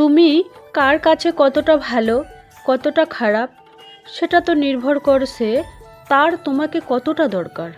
তুমি কার কাছে কতটা ভালো, কতটা খারাপ, সেটা তো নির্ভর করছে তার তোমাকে কতটা দরকার।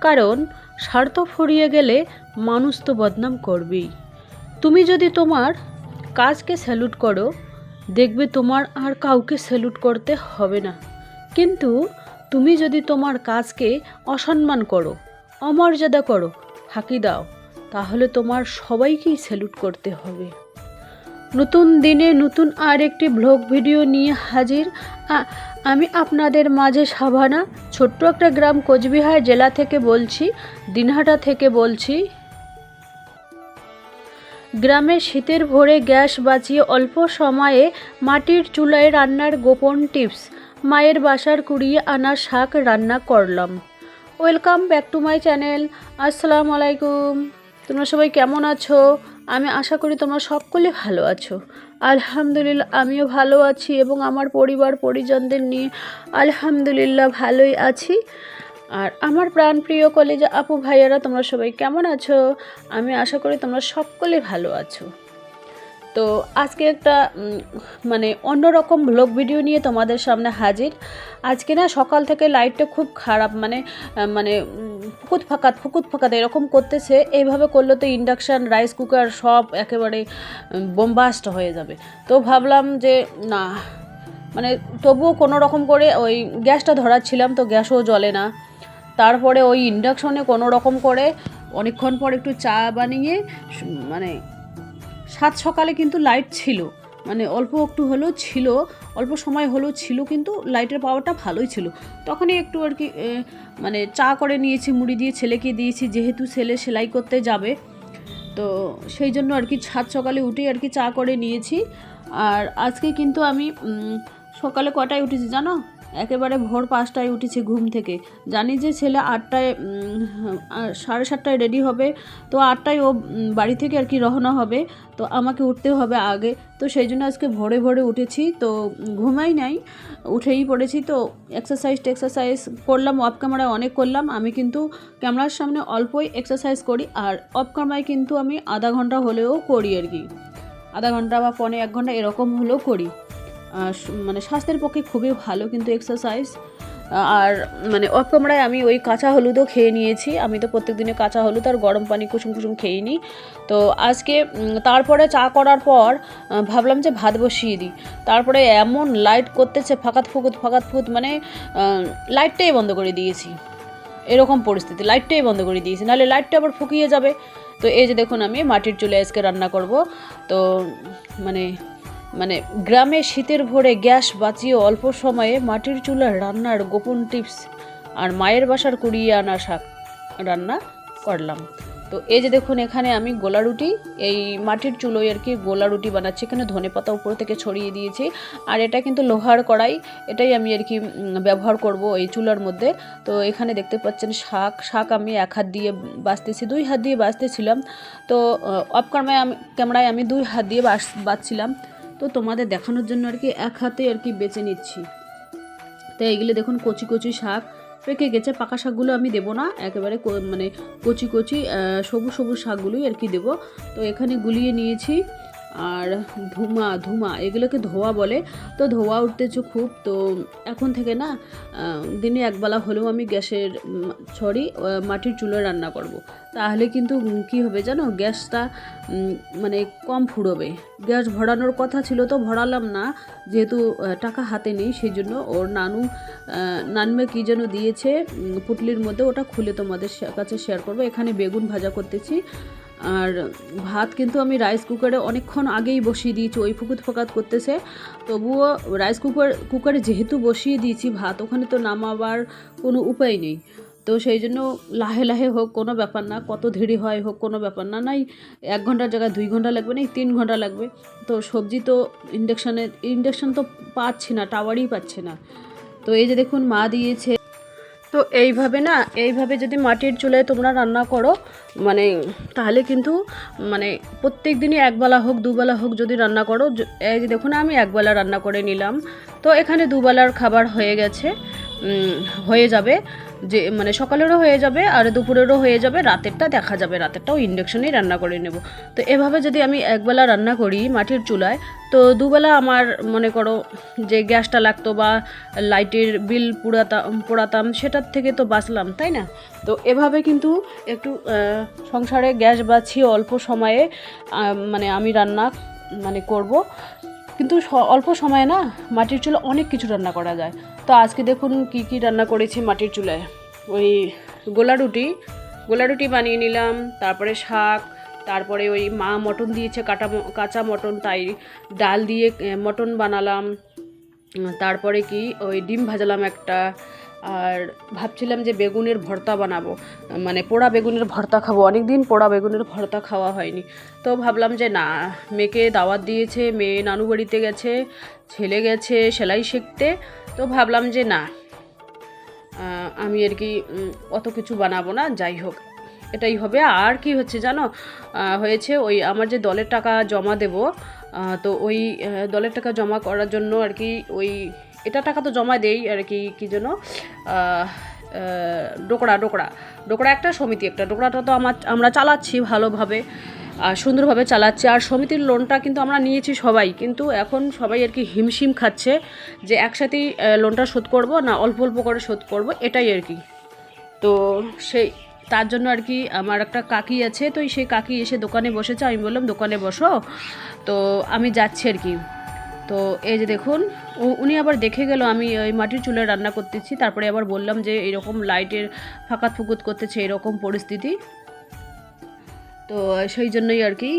কারণ স্বার্থ ফুরিয়ে গেলে মানুষ তো বদনাম করবেই। তুমি যদি তোমার কাজকে স্যালুট করো, দেখবে তোমার আর কাউকে স্যালুট করতে হবে না। কিন্তু তুমি যদি তোমার কাজকে অসম্মান করো, অমর্যাদা করো, ফাঁকি দাও, তাহলে তোমার সবাইকেই স্যালুট করতে হবে। নতুন দিনে নতুন আর একটি ব্লগ ভিডিও নিয়ে হাজির। আমি আপনাদের মাঝে সাভানা, ছোট্ট একটা গ্রাম কোচবিহার জেলা থেকে বলছি, দিনহাটা থেকে বলছি। গ্রামে শীতের ভোরে গ্যাস বাঁচিয়ে অল্প সময়ে মাটির চুলায় রান্নার গোপন টিপস, মায়ের বাসার কুড়িয়ে আনা শাক রান্না করলাম। Welcome back to my channel, আসসালামু আলাইকুম। তোমরা সবাই কেমন আছো? আমি আশা করি তোমরা সকলে ভালো আছো। আলহামদুলিল্লাহ, আমিও ভালো আছি এবং আমার পরিবার, পরিজনদের নিয়ে আলহামদুলিল্লাহ ভালোই আছি। আর আমার প্রাণপ্রিয় কলেজ আপু ভাইয়ারা, তোমরা সবাই কেমন আছো? আমি আশা করি তোমরা সকলে ভালো আছো। তো আজকে একটা মানে অন্যরকম ব্লগ ভিডিও নিয়ে তোমাদের সামনে হাজির। আজকে না সকাল থেকে লাইটটা খুব খারাপ মানে মানে ফুকুত ফাঁকাত ফুকুত ফাঁকাত এরকম করতেছে। এইভাবে করলে তো ইন্ডাকশান রাইস কুকার সব একেবারে বোমবাস্ট হয়ে যাবে। তো ভাবলাম যে, না মানে তবুও কোনো রকম করে ওই গ্যাসটা ধরাচ্ছিলাম, তো গ্যাসও জ্বলে না। তারপরে ওই ইন্ডাকশনে কোনো রকম করে অনেকক্ষণ পর একটু চা বানিয়ে মানে সাত সকালে কিন্তু লাইট ছিল। মানে অল্প একটু হলেও ছিল, অল্প সময় হলেও ছিল কিন্তু লাইটের পাওয়ারটা ভালোই ছিল। তখনই একটু আর কি মানে চা করে নিয়েছি, মুড়ি দিয়ে ছেলেকে দিয়েছি, যেহেতু ছেলে সেলাই করতে যাবে। তো সেই জন্য আর কি সাত সকালে উঠেই আর কি চা করে নিয়েছি। আর আজকে কিন্তু আমি সকালে কটায় উঠেছি জানো? একেবারে ভোর পাঁচটায় উঠেছি ঘুম থেকে। জানি যে ছেলে আটটায় সাড়ে সাতটায় রেডি হবে। তো আটটায় ও বাড়ি থেকে আর কি রওনা হবে। তো আমাকে উঠতে হবে আগে। তো সেই জন্য আজকে ভোরে ভোরে উঠেছি। তো ঘুমাই নাই, উঠেই পড়েছি। তো এক্সারসাইজ টেক্সারসাইজ করলাম অফ ক্যামেরায় অনেক করলাম। আমি কিন্তু ক্যামেরার সামনে অল্পই এক্সারসাইজ করি। আর অফ ক্যামেরায় কিন্তু আমি আধা ঘণ্টা হলেও করি আর কি। আধা ঘণ্টা বা পনে এক ঘণ্টা এরকম হলেও করি। মানে স্বাস্থ্যের পক্ষে খুবই ভালো কিন্তু এক্সারসাইজ আর মানে অফ কামড়ায় আমি ওই কাঁচা হলুদও খেয়ে নিয়েছি। আমি তো প্রত্যেক দিনে কাঁচা হলুদ আর গরম পানি কুসুম কুসুম খেয়ে নিই। তো আজকে তারপরে চা করার পর ভাবলাম যে ভাত বসিয়ে দিই। তারপরে এমন লাইট করতেছে, ফাঁকাত ফুকুত ফাঁকাত ফুকুত মানে লাইটটাই বন্ধ করে দিয়েছি। এরকম পরিস্থিতি লাইটটাই বন্ধ করে দিয়েছি। নাহলে লাইটটা আবার ফুকিয়ে যাবে। তো এই যে দেখুন, আমি মাটির চুলে আজকে রান্না করব। তো মানে মানে গ্রামে শীতের ভোরে গ্যাস বাঁচিয়ে অল্প সময়ে মাটির চুলার রান্নার গোপন টিপস আর মায়ের বাসার কুড়িয়ে আনা শাক রান্না করলাম। তো এই যে দেখুন, এখানে আমি গোলা রুটি, এই মাটির চুলোয় আর কি গোলা রুটি বানাচ্ছি। এখানে ধনে পাতা উপর থেকে ছড়িয়ে দিয়েছি আর এটা কিন্তু লোহার কড়াই, এটাই আমি আর কি ব্যবহার করব এই চুলার মধ্যে। তো এখানে দেখতে পাচ্ছেন শাক শাক আমি এক হাত দিয়ে বাঁচতেছি, দুই হাত দিয়ে বাছতেছিলাম তো অফ ক্যামেরায় আমি ক্যামেরায় আমি দুই হাত দিয়ে বাছ বাছছিলাম তো তোমাদের দেখানোর জন্য আর কি এক হাতে আর কি বেছে নিচ্ছি। তো এইগুলো দেখুন, কচি কচি শাক। পেকে গেছে, পাকা শাকগুলো আমি দেবো না। একেবারে মানে কচি কচি সবুজ সবুজ শাকগুলোই আর কি দেবো। তো এখানে গুলিয়ে নিয়েছি। আর ধুমা ধুমা, এগুলোকে ধোয়া বলে। তো ধোয়া উঠতেছে খুব, তো এখন থেকে না দিনে একবেলা হলেও আমি গ্যাসের সরি মাটির চুলোয় রান্না করব। তাহলে কিন্তু কি হবে জানো, গ্যাসটা মানে কম ফুরোবে। গ্যাস ভরানোর কথা ছিল তো ভরালাম না, যেহেতু টাকা হাতে নেই সেই জন্য ওর নানু নানমে কী যেন দিয়েছে পুটলির মধ্যে, ওটা খুলে তোমাদের কাছে শেয়ার করব। এখানে বেগুন ভাজা করতেছি আর ভাত কিন্তু আমি রাইস কুকারে অনেকক্ষণ আগেই বসিয়ে দিয়েছি, ওই ফুকুত ফোকাত করতেছে। তবুও রাইস কুকার কুকারে যেহেতু বসিয়ে দিয়েছি, ভাত ওখানে তো নামাবার কোনো উপায় নেই। তো সেই জন্য লাহে লাহে হোক, কোনো ব্যাপার না, কত দেরি হয় হোক, কোনো ব্যাপার না, নাই এক ঘণ্টার জায়গায় দুই ঘণ্টা লাগবে না তিন ঘণ্টা লাগবে। তো সবজি তো ইন্ডাকশানে ইন্ডাকশান তো পাচ্ছি না টাওয়ারই পাচ্ছে না। তো এই যে দেখুন, মা দিয়েছে তো এইভাবে না, এইভাবে যদি মাটির চুলায় তোমরা রান্না করো মানে তাহলে কিন্তু মানে প্রত্যেক দিনই একবেলা হোক, দুবেলা হোক যদি রান্না করো এই দেখুন আমি একবেলা রান্না করে নিলাম। তো এখানে দুবেলার খাবার হয়ে গেছে। হয়ে যাবে, যে মানে সকালেরও হয়ে যাবে আর দুপুরেরও হয়ে যাবে, রাতেরটা দেখা যাবে, রাতেরটাও ইন্ডাকশনেই রান্না করে নেব। তো এভাবে যদি আমি একবেলা রান্না করি মাটির চুলায়, তো দুবেলা আমার মনে করো যে গ্যাসটা লাগতো বা লাইটের বিল পুরাতাম পোড়াতাম, সেটার থেকে তো বাঁচলাম, তাই না? তো এভাবে কিন্তু একটু সংসারে গ্যাস বাঁচিয়ে অল্প সময়ে মানে আমি রান্না মানে করব। কিন্তু অল্প সময়ে না মাটির চুলা অনেক কিছু রান্না করা যায়। তো আজকে দেখুন কি কি রান্না করেছি মাটির চুলায় ওই গোলা রুটি গোলা রুটি বানিয়ে নিলাম, তারপরে শাক, তারপরে ওই মা মটন দিয়েছে, কাটা কাঁচা মটন, তাই ডাল দিয়ে মটন বানালাম। তারপরে কি, ওই ডিম ভাজালাম একটা আর ভাবছিলাম যে বেগুনের ভর্তা বানাবো মানে পোড়া বেগুনের ভর্তা খাব। অনেক দিন পোড়া বেগুনের ভর্তা খাওয়া হয়নি। তো ভাবলাম যে না, মেয়েকে দাওয়াত দিয়েছে, মেয়ে নানু বাড়িতে গেছে, ছেলে গেছে, সেলাই শিখতে। তো ভাবলাম যে না আমি আর কি অত কিছু বানাবো না, যাই হোক, এটাই হবে। আর কি হচ্ছে জানো হয়েছে ওই আমার যে দলের টাকা জমা দেব তো ওই দলের টাকা জমা করার জন্য আর কি ওই এটা টাকা তো জমা দেই আর কি, কী যেন ডোকরা ডোকরা। ডোকরা একটা সমিতি একটা, ডোকরাটা তো আমার, আমরা চালাচ্ছি ভালোভাবে সুন্দরভাবে চালাচ্ছি। আর সমিতির লোনটা কিন্তু আমরা নিয়েছি সবাই, কিন্তু এখন সবাই আর কি হিমশিম খাচ্ছে যে একসাথেই লোনটা শোধ করব না অল্প অল্প করে শোধ করব, এটাই আর কি। তো সেই, তার জন্য আর কি আমার একটা কাকি আছে, তো সেই কাকি এসে দোকানে বসেছে, আমি বললাম, দোকানে বসো। তো আমি যাচ্ছি আর কি। তো এই যে দেখুন উনি আবার দেখে গেল আমি ওই মাটির চুলায় রান্না করতেছি। তারপরে আবার বললাম যে এরকম লাইটের ফাঁকাত ফুকুত করতেছে, এরকম পরিস্থিতি। তো সেই জন্যই আর কি।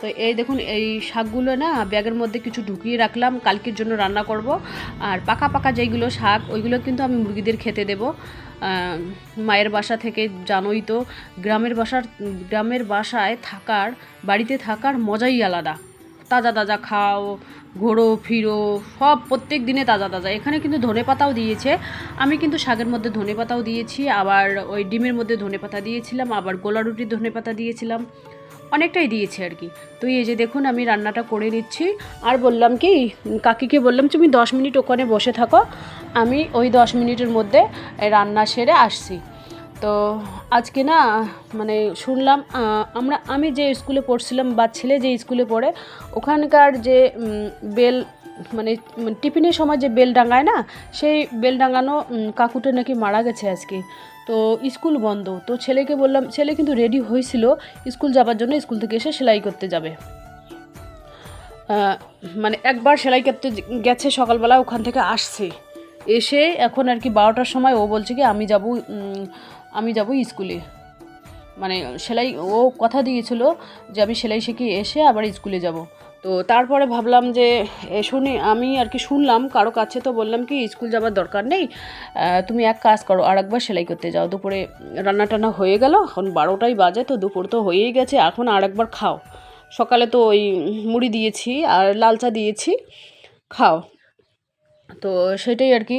তো এই দেখুন, এই শাকগুলো না ব্যাগের মধ্যে কিছু ঢুকিয়ে রাখলাম, কালকের জন্য রান্না করব। আর পাকা পাকা যেইগুলো শাক, ওইগুলো কিন্তু আমি মুরগিদের খেতে দেব। মায়ের বাসা থেকে জানোই তো, গ্রামের বাসার, গ্রামের বাসায় থাকার, বাড়িতে থাকার মজাই আলাদা। তাজা তাজা খাও ঘোরো ফিরো, সব প্রত্যেক দিনে তাজা তাজা। এখানে কিন্তু ধনে পাতাও দিয়েছে। আমি কিন্তু শাকের মধ্যে ধনে পাতাও দিয়েছি, আবার ওই ডিমের মধ্যে ধনে পাতা দিয়েছিলাম, আবার গোলা রুটির ধনে পাতা দিয়েছিলাম। অনেকটাই দিয়েছে আর কি। তো এই যে দেখুন, আমি রান্নাটা করে নিচ্ছি। আর বললাম কি, কাকিকে বললাম, তুমি দশ মিনিট ওখানে বসে থাকো। আমি ওই দশ মিনিটের মধ্যে রান্না সেরে আসছি। তো আজকে না মানে শুনলাম আমরা, আমি যে স্কুলে পড়ছিলাম বা ছেলে যে স্কুলে পড়ে, ওখানকার যে বেল মানে টিফিনের সময় যে বেল ডাঙায় না, সেই বেল ডাঙানো কাকুটা নাকি মারা গেছে আজকে। তো স্কুল বন্ধ, তো ছেলেকে বললাম, ছেলে কিন্তু রেডি হয়েছিল, স্কুল যাবার জন্য স্কুল থেকে এসে সেলাই করতে যাবে। মানে একবার সেলাই করতে গেছে সকালবেলা, ওখান থেকে আসছে। এসে এখন আর কি বারোটার সময় ও বলছে কি, আমি যাব আমি যাব স্কুলে। মানে সেলাই, ও কথা দিয়েছিল যে আমি সেলাই শিখে এসে আবার স্কুলে যাব। তো তারপরে ভাবলাম যে শুনি আমি আর কি শুনলাম, কারও কাছে তো বললাম কি, স্কুল যাবার দরকার নেই তুমি এক কাজ করো আর একবার সেলাই করতে যাও। দুপুরে রান্না টান্না হয়ে গেল, এখন বারোটাই বাজে, তো দুপুর তো হয়েই গেছে, এখন আর একবার খাও। সকালে তো ওই মুড়ি দিয়েছি আর লাল চা দিয়েছি, খাও। তো সেটাই আর কি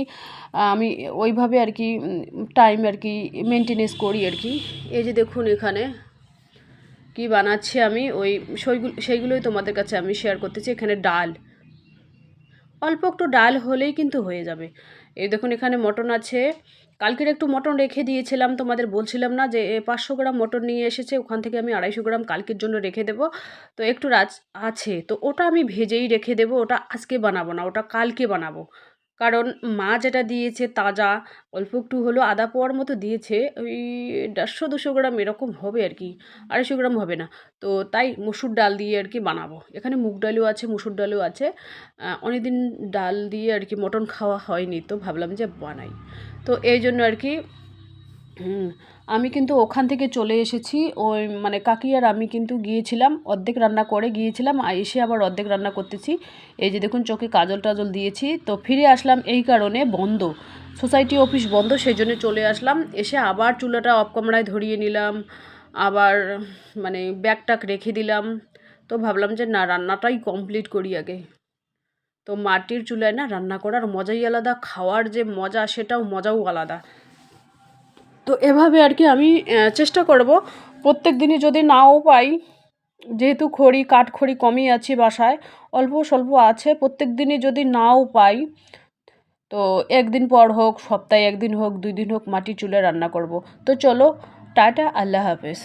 আমি ওইভাবে আর কি টাইম আর কি মেনটেনেন্স করি আর কি। এই যে দেখুন এখানে কি বানাচ্ছি আমি, ওই সেইগুলো, সেইগুলোই তোমাদের কাছে আমি শেয়ার করতেছি। এখানে ডাল, অল্প একটু ডাল হলেই কিন্তু হয়ে যাবে। এই দেখুন এখানে মটন আছে। কালকের একটু মটন রেখে দিয়েছিলাম, তোমাদের বলছিলাম না যে পাঁচশো গ্রাম মটন নিয়ে এসেছে, ওখান থেকে আমি আড়াইশো গ্রাম কালকের জন্য রেখে দেব। তো একটু রাজ, আছে, তো ওটা আমি ভেজেই রেখে দেব, ওটা আজকে বানাবো না, ওটা কালকে বানাবো। কারণ মা যেটা দিয়েছে তাজা, অল্প একটু হলো আদা পোয়ার মতো দিয়েছে, ওই দেড়শো, দুশো গ্রাম এরকম হবে আর কি, আড়াইশো গ্রাম হবে না। তো তাই মুসুর ডাল দিয়ে আর কি বানাবো। এখানে মুগ ডালও আছে, মুসুর ডালও আছে। অনেকদিন ডাল দিয়ে আর কি মটন খাওয়া হয়নি, তো ভাবলাম যে বানাই। তো এই জন্য আর কি আমি কিন্তু ওখান থেকে চলে এসেছি। ওই মানে কাকি আর আমি কিন্তু গিয়েছিলাম, অর্ধেক রান্না করে গিয়েছিলাম আর এসে আবার অর্ধেক রান্না করতেছি। এই যে দেখুন চোখে কাজল টাজল দিয়েছি। তো ফিরে আসলাম এই কারণে বন্ধ। সোসাইটি অফিস বন্ধ, সেই জন্য চলে আসলাম। এসে আবার চুলাটা অফ কামরায় ধরিয়ে নিলাম। আবার মানে ব্যাগ ট্যাগ রেখে দিলাম। তো ভাবলাম যে না, রান্নাটাই কমপ্লিট করি আগে। তো মাটির চুলায় না রান্না করার মজাই আলাদা, খাওয়ার যে মজা সেটাও মজাও আলাদা। তো এভাবে আর কি আমি চেষ্টা করব। প্রত্যেক দিনই যদি নাও পাই, যেহেতু খড়ি, কাঠ খড়ি কমই আছে বাসায়, অল্প স্বল্প আছে প্রত্যেক দিনই যদি নাও পাই, তো একদিন পর হোক, সপ্তাহে একদিন হোক, দুই দিন হোক মাটি চুলে রান্না করব। তো চলো, টাটা, আল্লাহ হাফেজ।